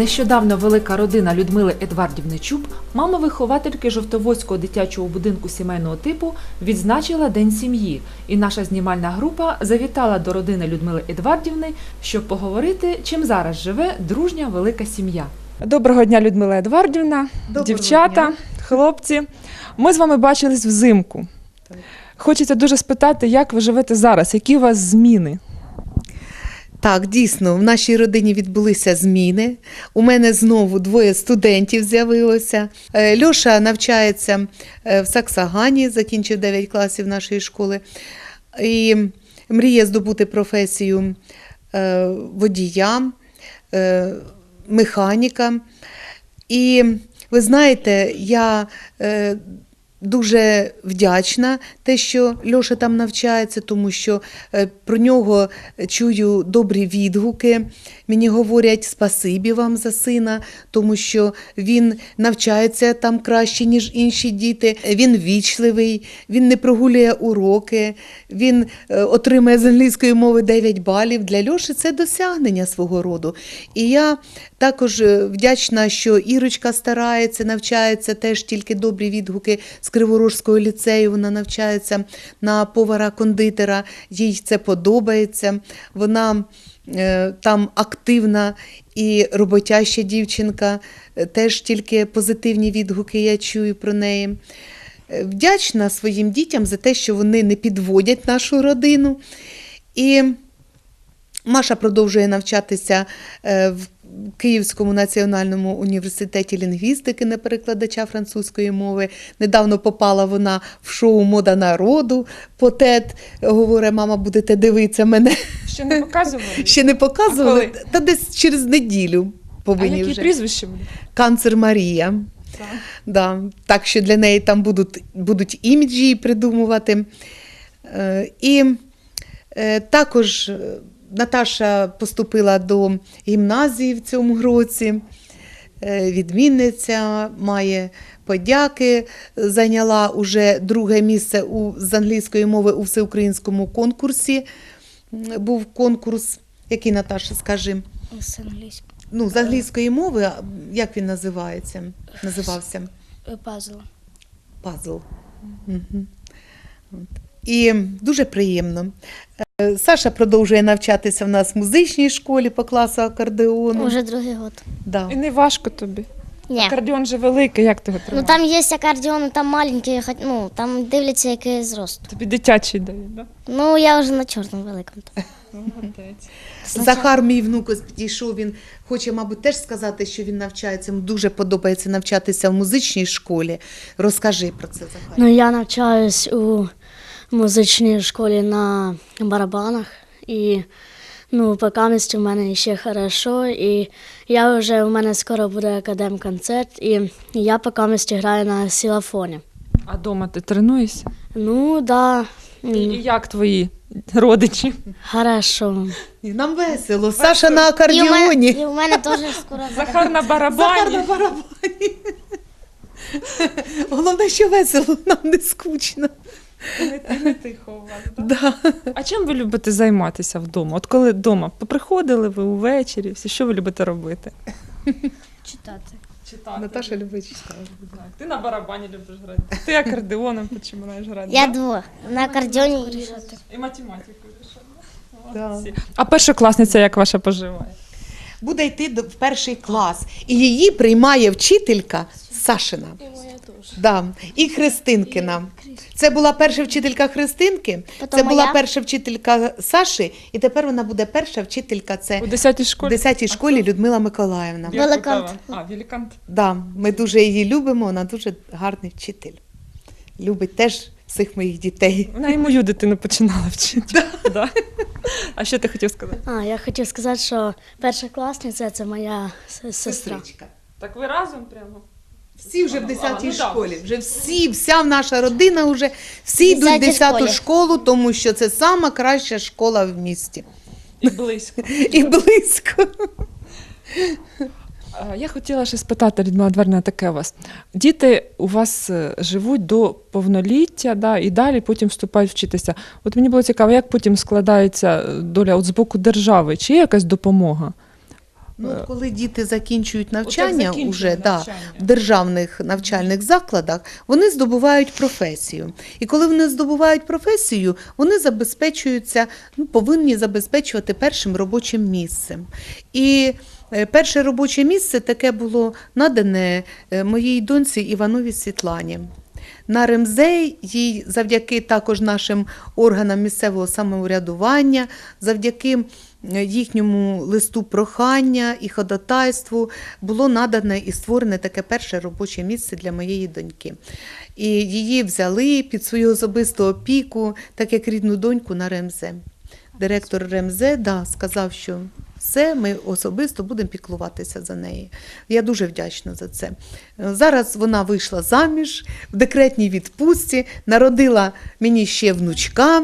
Нещодавно велика родина Людмили Едвардівни Чуб, мама виховательки Жовтоводського дитячого будинку сімейного типу, відзначила День сім'ї. І наша знімальна група завітала до родини Людмили Едвардівни, щоб поговорити, чим зараз живе дружня велика сім'я. Доброго дня, Людмила Едвардівна, Доброго дівчата, дня. хлопці. Ми з вами бачились взимку. Хочеться дуже спитати, як ви живете зараз, які у вас зміни? Так, дійсно, в нашій родині відбулися зміни. У мене знову двоє студентів з'явилося. Е, Льоша навчається е, в Саксагані, закінчив 9 класів нашої школи. І мріє здобути професію е, водія, механіка. І ви знаєте, я дуже вдячна те, що Льоша там навчається, тому що е, про нього чую добрі відгуки. Мені говорять спасибі вам за сина, тому що він навчається там краще, ніж інші діти. Він вічливий, він не прогулює уроки, він е, отримує з англійської мови 9 балів. Для Льоші це досягнення свого роду. І я також е, вдячна, що Ірочка старається, навчається теж тільки добрі відгуки з Криворожського ліцею. Вона навчається на повара-кондитера. Їй це подобається. Вона е, там активна і роботяща дівчинка. Е, Теж тільки позитивні відгуки я чую про неї. Е, Вдячна своїм дітям за те, що вони не підводять нашу родину. І Маша продовжує навчатися в Київському національному університеті лінгвістики на перекладача французької мови. Недавно попала вона в шоу Мода народу. Потет говорить, мама, будете дивитися мене. Ще не показували? Ще не показували, коли? та десь через неділю А повинні які вже. прізвища? Канцер Марія. Да, так що для неї там будуть, будуть іміджі придумувати. Е, і е, також е, Наташа поступила до гімназії в цьому році. Е, Відмінниця має подяки, зайняла уже друге місце у, з англійської мови у всеукраїнському конкурсі. Був конкурс, який Наташа, скажи, З англійської. ну, з англійської мови, як він називається? Називався? Е, Пазл. пазл. От. І дуже приємно. Е, Саша продовжує навчатися в нас в музичній школі по класу акордеону. Уже другий год. Да. І не важко тобі. Ні. Акордіон же великий, як ти його Ну тримаєш? там є акордіони, там маленькі, хоч- ну там дивляться, який зрост. Тобі дитячий дають, так? Ну я вже на чорному великому. Захар, мій внук, ось підійшов. Він хоче, мабуть, теж сказати, що він навчається. Йому дуже подобається навчатися в музичній школі. Розкажи про це, Захар. Ну, я навчаюсь у музичній школі на барабанах. І ну, поки у мене ще хорошо. І я вже у мене скоро буде академ-концерт, і я поки граю на сілафоні. А вдома ти тренуєшся? Ну, да, І, і як твої родичі? хорошо. І Нам весело. Саша на І у мене, акордеоні. і у мене теж скоро Захар на Захар на барабані. Головне, що весело, нам не скучно. Не, не тихо у вас, так? Да. А чим ви любите займатися вдома? От коли вдома поприходили ви увечері, всі, що ви любите робити? читати. Читати. Наташа любить читати. Так, Ти на барабані любиш грати. Ти акордеоном починаєш грати. Я да? На акордіоні і І математику. Молодці. А першокласниця як ваша поживає? буде йти до- в перший клас. І її приймає вчителька Сашина. Да. І Христинкина. Це була перша вчителька Христинки, Потім це була моя. перша вчителька Саші, і тепер вона буде перша вчителька. Це У 10 в школі? 10-й школі Людмила Миколаївна. Я Великант. питала. А, Великант. Да, ми дуже її любимо, вона дуже гарний вчитель. Любить теж всіх моїх дітей. Вона і мою дитину починала вчити. Да. А що ти хотів сказати? А, я хотів сказати, що першокласниця це моя с- сестра. Сестричка. Так ви разом прямо? Всі вже в А, 10-й ну школі. Вже всі, вся наша родина вже всі йдуть в 10-й 10-ту школу, тому що це сама краща школа в місті. І близько. І близько. Я хотіла ще спитати, Людмила Едвардівна, таке у вас. Діти у вас е, живуть до повноліття, да, і далі потім вступають вчитися. От мені було цікаво, як потім складається е, доля от з боку держави? Чи є якась допомога? Ну, Е, от коли діти закінчують навчання закінчують уже, да, в державних навчальних закладах, вони здобувають професію. І коли вони здобувають професію, вони забезпечуються, ну, повинні забезпечувати першим робочим місцем. І е, перше робоче місце таке було надане е, моїй доньці Іванові Світлані. На ремзей їй завдяки також нашим органам місцевого самоврядування, завдяки їхньому листу прохання і ходатайству було надане і створене таке перше робоче місце для моєї доньки. І її взяли під свою особисту опіку, так як рідну доньку на ремзе. Директор ремзе да, сказав, що все, ми особисто будемо піклуватися за неї. Я дуже вдячна за це. Зараз вона вийшла заміж в декретній відпустці, народила мені ще внучка.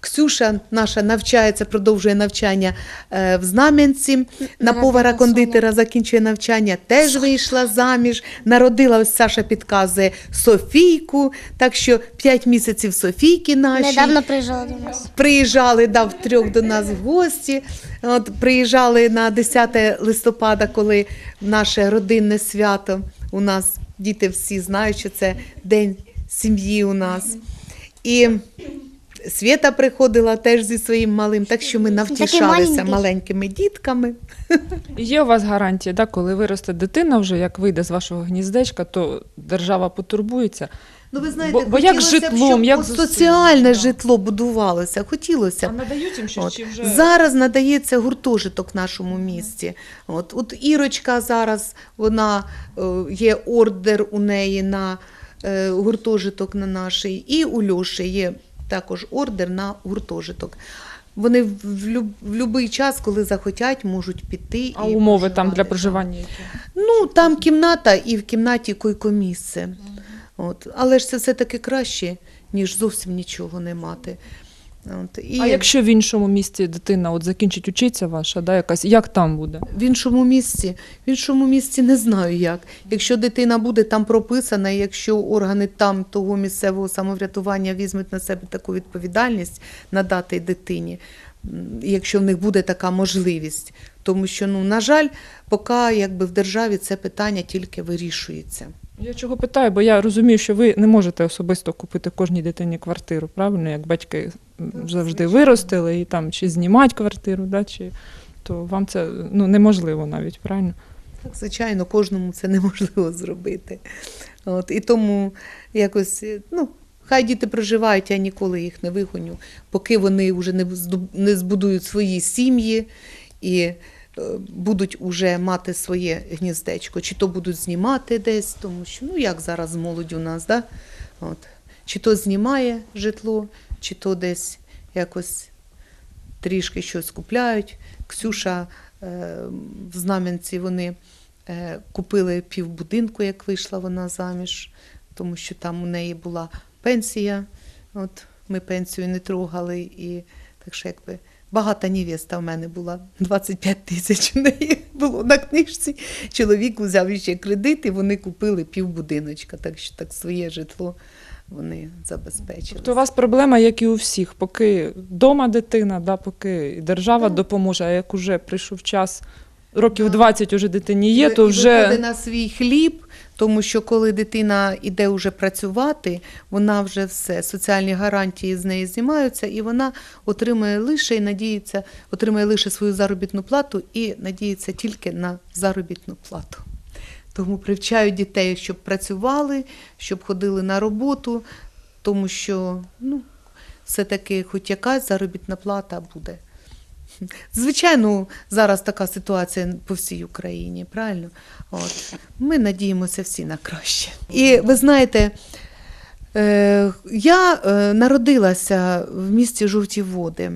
Ксюша наша навчається, продовжує навчання е, в Знам'янці. На повара кондитера, закінчує навчання, теж вийшла заміж. Народила ось Саша підказує Софійку. Так що 5 місяців Софійки наші Недавно приїжджала до нас. приїжджали да, втрьох до нас в гості. От, приїжджали на 10 листопада, коли наше родинне свято. У нас діти всі знають, що це день сім'ї у нас. І Свята приходила теж зі своїм малим, так що ми навтішалися маленькими дітками. Є у вас гарантія, да, коли виросте дитина, вже як вийде з вашого гніздечка, то держава потурбується. Ну, ви Бо- бо як хотілося б, щоб як соціальне да. житло будувалося. Хотілося б. надають їм От. Зараз надається гуртожиток в нашому місті. От, от Ірочка зараз вона е, є ордер у неї на е, гуртожиток на нашій, і у Льоші є також ордер на гуртожиток. Вони в, будь-який час, коли захотять, можуть піти. А і умови там для проживання які? Ну, там кімната і в кімнаті койкомісце. От. Але ж це все-таки краще, ніж зовсім нічого не мати. От. І... А якщо в іншому місті дитина от закінчить учиться ваша, да, якась, як там буде? В іншому місці, в іншому місці не знаю як. Якщо дитина буде там прописана, якщо органи там того місцевого самоврядування візьмуть на себе таку відповідальність надати дитині, якщо в них буде така можливість. Тому що, ну, на жаль, поки якби в державі це питання тільки вирішується. Я чого питаю, бо я розумію, що ви не можете особисто купити кожній дитині квартиру, правильно? Як батьки завжди виростили і там чи знімати квартиру, да, чи то вам це ну, неможливо навіть, правильно? Так, звичайно, кожному це неможливо зробити. От, і тому якось, ну, хай діти проживають, я ніколи їх не вигоню, поки вони вже не, збудують свої сім'ї і е, будуть уже мати своє гніздечко, чи то будуть знімати десь, тому що ну як зараз з молоддю у нас, да? От. Чи то знімає житло, чи то десь якось трішки щось купляють. Ксюша е, в Знам'янці вони е, купили півбудинку, як вийшла вона заміж, тому що там у неї була пенсія. От ми пенсію не трогали, і так що якби багата невеста в мене була 25 тисяч у неї було на книжці. Чоловік взяв ще кредит, і вони купили півбудиночка, так що так своє житло вони забезпечили. Тобто у вас проблема, як і у всіх, поки вдома дитина, да, поки і держава допоможе, а як уже прийшов час, років Да. 20 уже дитині є, І- то вже виходить на свій хліб, тому що коли дитина йде вже працювати, вона вже все, соціальні гарантії з неї знімаються, і вона отримує лише і надіється, отримує лише свою заробітну плату і надіється тільки на заробітну плату. Тому привчають дітей, щоб працювали, щоб ходили на роботу, тому що ну, все-таки хоч якась заробітна плата буде. Звичайно, зараз така ситуація по всій Україні, правильно? От. Ми надіємося всі на краще. І ви знаєте, я е, народилася в місті Жовті Води.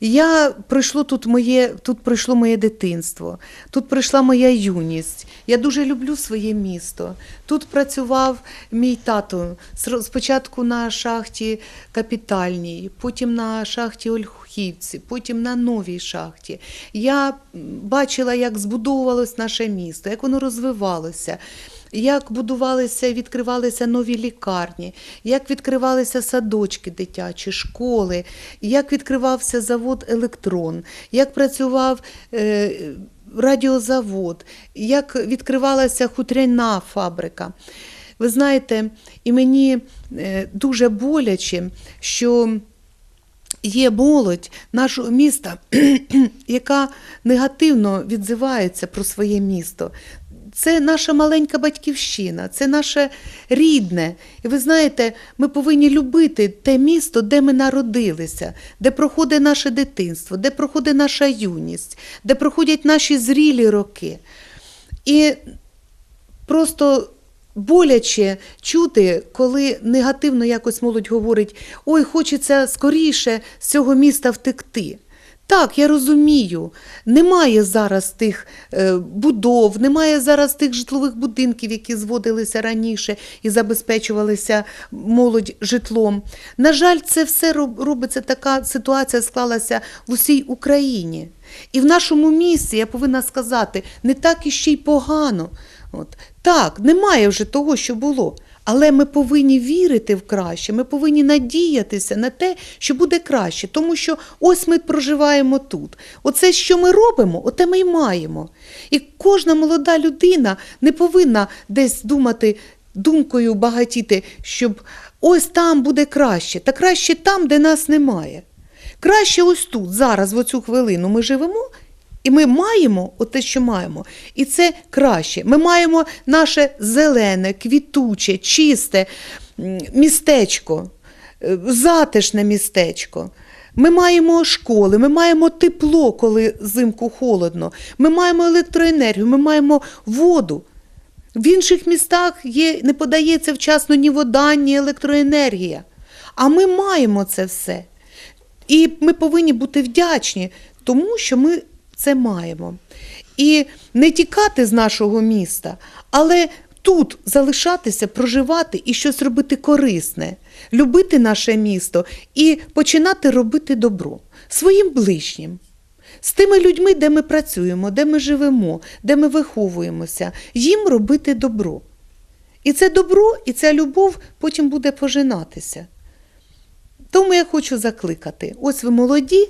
Я пройшло тут моє, тут пройшло моє дитинство, тут пройшла моя юність. Я дуже люблю своє місто. Тут працював мій тато спочатку на шахті капітальній, потім на шахті Ольхівці, потім на новій шахті. Я бачила, як збудовувалось наше місто, як воно розвивалося. Як будувалися і відкривалися нові лікарні, як відкривалися садочки дитячі, школи, як відкривався завод Електрон, як працював е, радіозавод, як відкривалася хутряна фабрика. Ви знаєте, і мені е, дуже боляче, що є молодь нашого міста, яка негативно відзивається про своє місто. Це наша маленька батьківщина, це наше рідне. І ви знаєте, ми повинні любити те місто, де ми народилися, де проходить наше дитинство, де проходить наша юність, де проходять наші зрілі роки. І просто боляче чути, коли негативно якось молодь говорить: ой, хочеться скоріше з цього міста втекти. Так, я розумію, немає зараз тих е, будов, немає зараз тих житлових будинків, які зводилися раніше і забезпечувалися молодь житлом. На жаль, це все робиться, така ситуація склалася в усій Україні. І в нашому місті, я повинна сказати, не так і ще й погано. От. Так, немає вже того, що було. Але ми повинні вірити в краще, ми повинні надіятися на те, що буде краще, тому що ось ми проживаємо тут. Оце, що ми робимо, оте ми й маємо. І кожна молода людина не повинна десь думати думкою багатіти, щоб ось там буде краще, та краще там, де нас немає. Краще ось тут, зараз, в оцю хвилину, ми живемо. І ми маємо те, що маємо. І це краще. Ми маємо наше зелене, квітуче, чисте містечко, е, затишне містечко. Ми маємо школи, ми маємо тепло, коли взимку холодно. Ми маємо електроенергію, ми маємо воду. В інших містах є, не подається вчасно ні вода, ні електроенергія. А ми маємо це все. І ми повинні бути вдячні тому, що ми це маємо. І не тікати з нашого міста, але тут залишатися, проживати і щось робити корисне, любити наше місто і починати робити добро своїм ближнім. З тими людьми, де ми працюємо, де ми живемо, де ми виховуємося, їм робити добро. І це добро, і ця любов потім буде пожинатися. Тому я хочу закликати: ось ви молоді,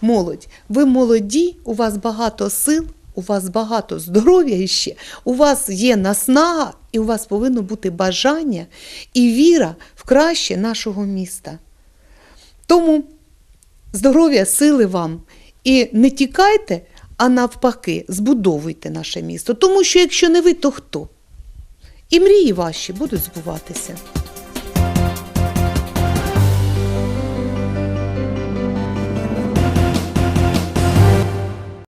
молодь, ви молоді, у вас багато сил, у вас багато здоров'я іще, у вас є наснага, і у вас повинно бути бажання і віра в краще нашого міста. Тому здоров'я, сили вам і не тікайте, а навпаки, збудовуйте наше місто. Тому що якщо не ви, то хто? І мрії ваші будуть збуватися.